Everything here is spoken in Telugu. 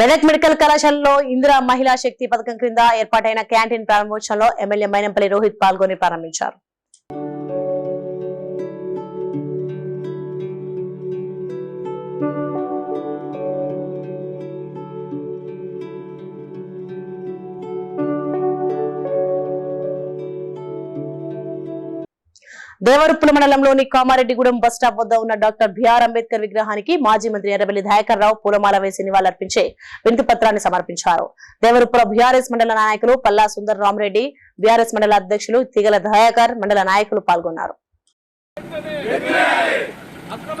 మెదక్ మెడికల్ కళాశాలలో ఇందిరా మహిళా శక్తి పథకం క్రింద ఏర్పాటైన క్యాంటీన్ ప్రారంభోత్సవంలో ఎమ్మెల్యే మైనంపల్లి రోహిత్ పాల్గొని ప్రారంభించారు. దేవరుప్పుల మండలంలోని కామారెడ్డిగూడెం బస్టాప్ వద్ద ఉన్న డాక్టర్ బిఆర్ అంబేద్కర్ విగ్రహానికి మాజీ మంత్రి ఎర్రబెల్లి దయాకర్ రావు పూలమాల వేసి నివాళులర్పించే వినతి పత్రాన్ని సమర్పించారు దేవరుప్పుల బీఆర్ఎస్ మండల నాయకులు పల్లా సుందర్ రామరెడ్డి బీఆర్ఎస్ మండల అధ్యక్షులు తీగల దయాకర్ మండల నాయకులు పాల్గొన్నారు అక్రమ